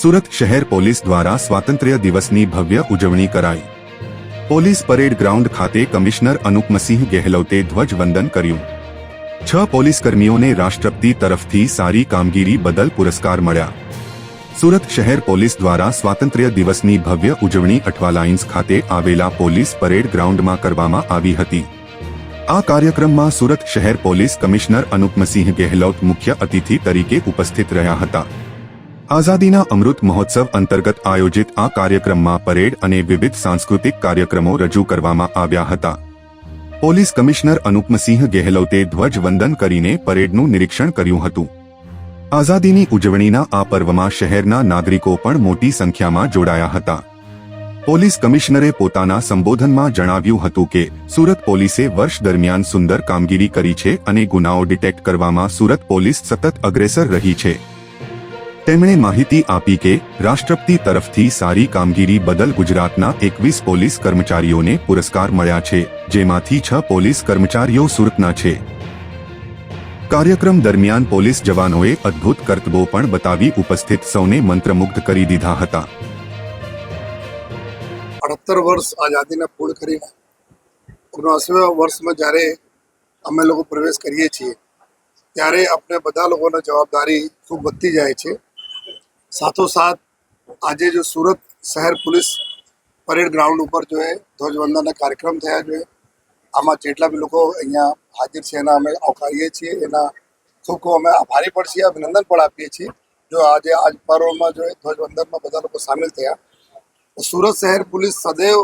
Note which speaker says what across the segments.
Speaker 1: સુરત શહેર પોલીસ દ્વારા સ્વાતંત્ર્ય દિવસની ભવ્ય ઉજવણી કરાઈ. પોલીસ પરેડ ગ્રાઉન્ડ ખાતે કમિશનર અનુપમસિંહ ગેહલોતે ધ્વજવંદન કર્યું. છ પોલીસ કર્મીઓને રાષ્ટ્રપતિ તરફથી સારી કામગીરી બદલ પુરસ્કાર મળ્યા. સુરત શહેર પોલીસ દ્વારા સ્વાતંત્ર્ય દિવસની ભવ્ય ઉજવણી અઠવા લાઇન્સ ખાતે આવેલા પોલીસ પરેડ ગ્રાઉન્ડમાં કરવામાં આવી હતી. આ કાર્યક્રમમાં સુરત શહેર પોલીસ કમિશનર અનુપમસિંહ ગેહલોત મુખ્ય અતિથિ તરીકે ઉપસ્થિત રહ્યા હતા. આઝાદીના અમૃત મહોત્સવ અંતર્ગત આયોજિત આ કાર્યક્રમમાં પરેડ અને વિવિધ સાંસ્કૃતિક કાર્યક્રમો રજૂ કરવામાં આવ્યા હતા. પોલીસ કમિશનર અનુપમસિંહ ગેહલોતે ધ્વજવંદન કરીને પરેડનું નિરીક્ષણ કર્યું હતું. આઝાદીની ઉજવણીના આ પર્વમાં શહેરના નાગરિકો પણ મોટી સંખ્યામાં જોડાયા હતા. પોલીસ કમિશનરે પોતાના સંબોધનમાં જણાવ્યું હતું કે, સુરત પોલીસે વર્ષ દરમિયાન સુંદર કામગીરી કરી છે અને ગુનાઓ ડિટેક્ટ કરવામાં સુરત પોલીસ સતત અગ્રેસર રહી છે. તેમણે માહિતી આપી કે, રાષ્ટ્રપતિ તરફથી સારી કામગીરી બદલ ગુજરાતના એકવીસ પોલીસ કર્મચારીઓને પુરસ્કાર મળ્યા છે, જેમાંથી છ પોલીસ કર્મચારીઓ સુરતના છે. કાર્યક્રમ દરમિયાન પોલીસ જવાનોએ અદ્ભુત કરતબો પણ બતાવી ઉપસ્થિત સૌને મંત્રમુગ્ધ કરી દીધા હતા.
Speaker 2: અડતર વર્ષ આઝાદીને પૂર્ણ કરીને ઓગણસીમાં વર્ષમાં જ્યારે અમે લોકો પ્રવેશ કરીએ છીએ, ત્યારે આપણે બધા લોકોને જવાબદારી ખૂબ વધતી જાય છે. સાથોસાથ આજે જો સુરત શહેર પોલીસ પરેડ ગ્રાઉન્ડ ઉપર જો એ ધ્વજવંદનના કાર્યક્રમ થયા જોઈએ આમાં જેટલા બી લોકો અહીંયા હાજર છે એના અમે આવકારીએ છીએ. એના ખૂબ ખૂબ અમે આભારી પણ છીએ અભિનંદન પણ આપીએ છીએ. જો આજે આજ પર્વમાં જો ધ્વજવંદનમાં બધા લોકો સામેલ થયા સુરત શહેર પોલીસ સદૈવ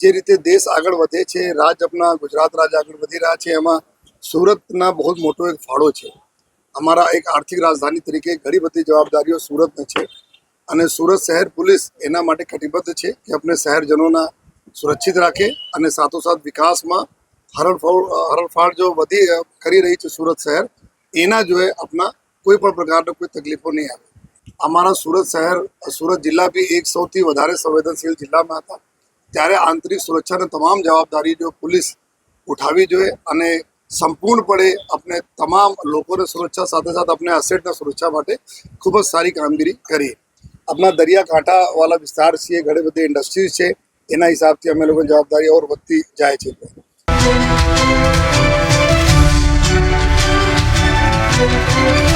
Speaker 2: જે રીતે દેશ આગળ વધે છે, રાજ આપણા ગુજરાત રાજ આગળ વધી રહ્યા છે, એમાં સુરતના બહુ મોટો એક ફાળો છે. અમારા એક આર્થિક રાજધાની તરીકે ઘણી બધી જવાબદારીઓ સુરતને છે અને સુરત શહેર પોલીસ એના માટે કટિબદ્ધ છે કે આપણે શહેરજનોના સુરક્ષિત રાખે અને સાથોસાથ વિકાસમાં હરણફાળ હરણફાળ જો વધી કરી રહી છે સુરત શહેર, એના જોએ આપણા કોઈ પણ પ્રકારનો કોઈ તકલીફો નહીં આવે. અમારા સુરત શહેર સુરત જિલ્લા બી એક સૌથી વધારે સંવેદનશીલ જિલ્લામાં હતા. ત્યારે આંતરિક સુરક્ષાની તમામ જવાબદારી જો પોલીસ ઉઠાવી જોઈએ અને સંપૂર્ણપણે આપણે તમામ લોકોને સુરક્ષા સાથે સાથે આપણે અસેટના સુરક્ષા માટે ખૂબ જ સારી કામગીરી કરીએ આપણા દરિયાકાંઠાવાળા વિસ્તાર છે, ઘણી બધી ઇન્ડસ્ટ્રીઝ છે, એના હિસાબથી અમે લોકોની જવાબદારી ઓર વધતી જાય છે Thank you.